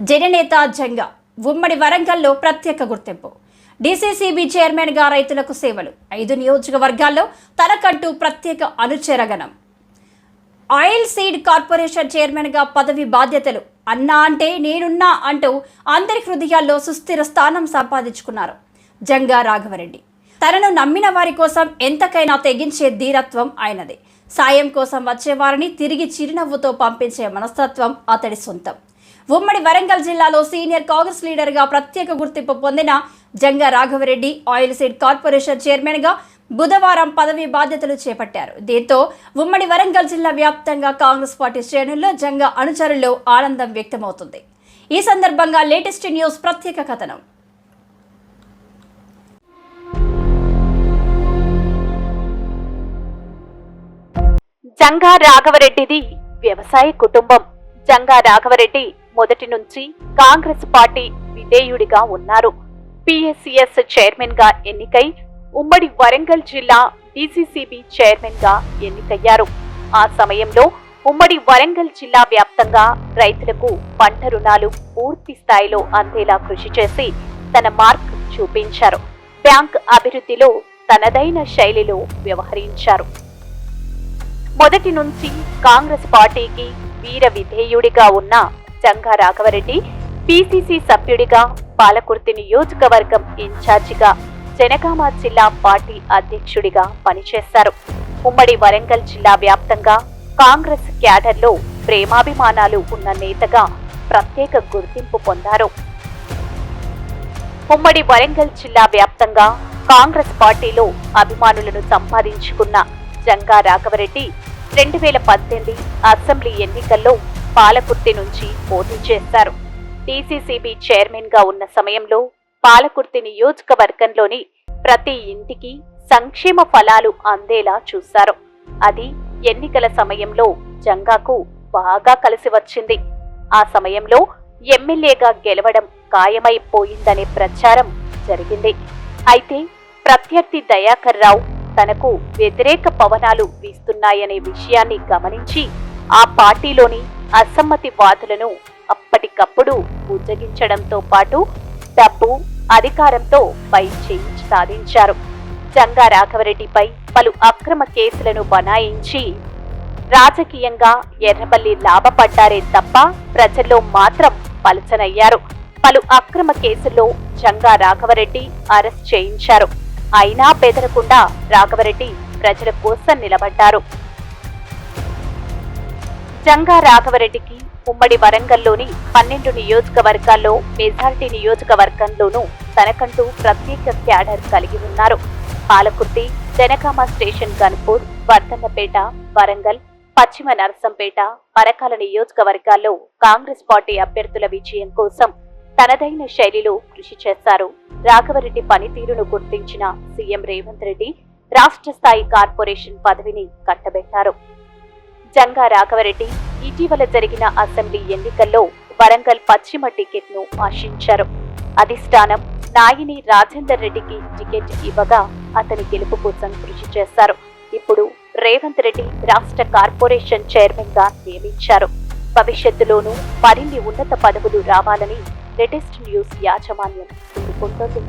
జననేత జంగా. ఉమ్మడి వరంగల్లో ప్రత్యేక గుర్తింపు. డీసీసీబీ చైర్మన్గా రైతులకు సేవలు. ఐదు నియోజకవర్గాల్లో తనకంటూ ప్రత్యేక అనుచరగణం. ఆయిల్ సీడ్ కార్పొరేషన్ చైర్మన్గా పదవి బాధ్యతలు. అన్నా అంటే నేనున్నా అంటూ అందరి హృదయాల్లో సుస్థిర స్థానం సంపాదించుకున్నారు జంగా రాఘవరెడ్డి. తనను నమ్మిన వారి కోసం ఎంతకైనా తెగించే ధీరత్వం ఆయనది. సాయం కోసం వచ్చేవారిని తిరిగి చిరునవ్వుతో పంపించే మనస్తత్వం అతడి సొంతం. ఉమ్మడి వరంగల్ జిల్లాలో సీనియర్ కాంగ్రెస్ లీడర్గా ప్రత్యేక గుర్తింపు పొందిన Janga Raghava Reddy oil seed corporation చైర్మన్గా బుధవారం పదవి బాధ్యతలు చేపట్టారు. దీంతో ఉమ్మడి వరంగల్ జిల్లా వ్యాప్తంగా కాంగ్రెస్ పార్టీ శ్రేణుల్లో జంగా అనుచరుల్లో ఆనందం వ్యక్తమవుతుంది. ఈ సందర్భంగా లేటెస్ట్ న్యూస్ ప్రత్యేక కథనం. జంగా రాఘవరెడ్డిది వ్యవసాయ కుటుంబం. జంగా రాఘవరెడ్డి మొదటి నుంచి కాంగ్రెస్ పార్టీ విధేయుడిగా ఉన్నారు. పిఎస్సిఎస్ చైర్మన్గా ఎన్నికై ఉమ్మడి వరంగల్ జిల్లా డిసిసిబి చైర్మన్గా ఎన్నికయ్యారు. ఆ సమయంలో ఉమ్మడి వరంగల్ జిల్లా వ్యాప్తంగా రైతులకు పంట రుణాలు పూర్తి స్థాయిలో అందేలా కృషి చేసి తన మార్క్ చూపించారు. బ్యాంక్ అభివృద్ధిలో తనదైన శైలిలో వ్యవహరించారు. మొదటి నుంచి కాంగ్రెస్ పార్టీకి వీర విధేయుడిగా ఉన్న జంగా రాఘవరెడ్డి పిసిసి సభ్యుడిగా పాలకుర్తి నియోజకవర్గం ఇన్ఛార్జిగా జనగామ జిల్లా పార్టీ అధ్యక్షుడిగా పనిచేశారు. ఉమ్మడి వరంగల్ జిల్లా వ్యాప్తంగా కాంగ్రెస్ క్యాడర్లో ప్రేమాభిమానాలు ఉన్న నేతగా ప్రత్యేక గుర్తింపు పొందారు. ఉమ్మడి వరంగల్ జిల్లా వ్యాప్తంగా కాంగ్రెస్ పార్టీలో అభిమానులను సంపాదించుకున్న జంగా రాఘవరెడ్డి రెండు వేల పద్దెనిమిది అసెంబ్లీ ఎన్నికల్లో పాలకుర్తి నుంచి పోటీ చేస్తారు డీసీసీబీ చైర్మన్గా ఉన్న సమయంలో పాలకుర్తి నియోజకవర్గంలోని ప్రతి ఇంటికి సంక్షేమ ఫలాలు అందేలా చూశారు. అది ఎన్నికల సమయంలో జంగాకు బాగా కలిసి వచ్చింది. ఆ సమయంలో ఎమ్మెల్యేగా గెలవడం ఖాయమైపోయిందనే ప్రచారం జరిగింది. అయితే ప్రత్యర్థి దయాకర్ రావు తనకు వ్యతిరేక పవనాలు వీస్తున్నాయనే విషయాన్ని గమనించి ఆ పార్టీలోని అసమ్మతి వాదులను అప్పటికప్పుడు ఉజ్జగించడంతో పాటు డబ్బు అధికారంతో పై చేయించి సాధించారు. జంగా రాఘవరెడ్డిపై పలు అక్రమ కేసులను బనాయించి రాజకీయంగా ఎర్రబల్లి లాభపడ్డారే తప్ప ప్రజల్లో మాత్రం పలచనయ్యారు. పలు అక్రమ కేసుల్లో జంగా రాఘవరెడ్డి అరెస్ట్ చేయించారు. అయినా బెదరకుండా రాఘవరెడ్డి ప్రజల కోసం నిలబడ్డారు. జంగా రాఘవరెడ్డికి ఉమ్మడి వరంగల్లోని పన్నెండు నియోజకవర్గాల్లో మెజార్టీ నియోజకవర్గంలోనూ తనకంటూ ప్రత్యేక క్యాడర్ కలిగి ఉన్నారు. పాలకుర్తి జనగామ స్టేషన్ గన్పూర్ వర్ధన్నపేట వరంగల్ పశ్చిమ నరసంపేట పరకాల నియోజకవర్గాల్లో కాంగ్రెస్ పార్టీ అభ్యర్థుల విజయం కోసం తనదైన శైలిలో కృషి చేశారు. రాఘవరెడ్డి పనితీరును గుర్తించిన సీఎం రేవంత్ రెడ్డి రాష్ట్ర స్థాయి కార్పొరేషన్ పదవిని కట్టబెట్టారు. జంగా రాఘవరెడ్డి ఇటీవల జరిగిన అసెంబ్లీ ఎన్నికల్లో వరంగల్ పశ్చిమ టికెట్ను ఆశించారు. అధిష్టానం నాయిని రాజేందర్ రెడ్డికి టికెట్ ఇవ్వగా అతని గెలుపు కోసం కృషి చేశారు. ఇప్పుడు రేవంత్ రెడ్డి రాష్ట్ర కార్పొరేషన్ చైర్మన్గా నియమించారు. భవిష్యత్తులోనూ మరిన్ని ఉన్నత పదవులు రావాలని లేటెస్ట్ న్యూస్ యాజమాన్యం కోరుకుంటోంది.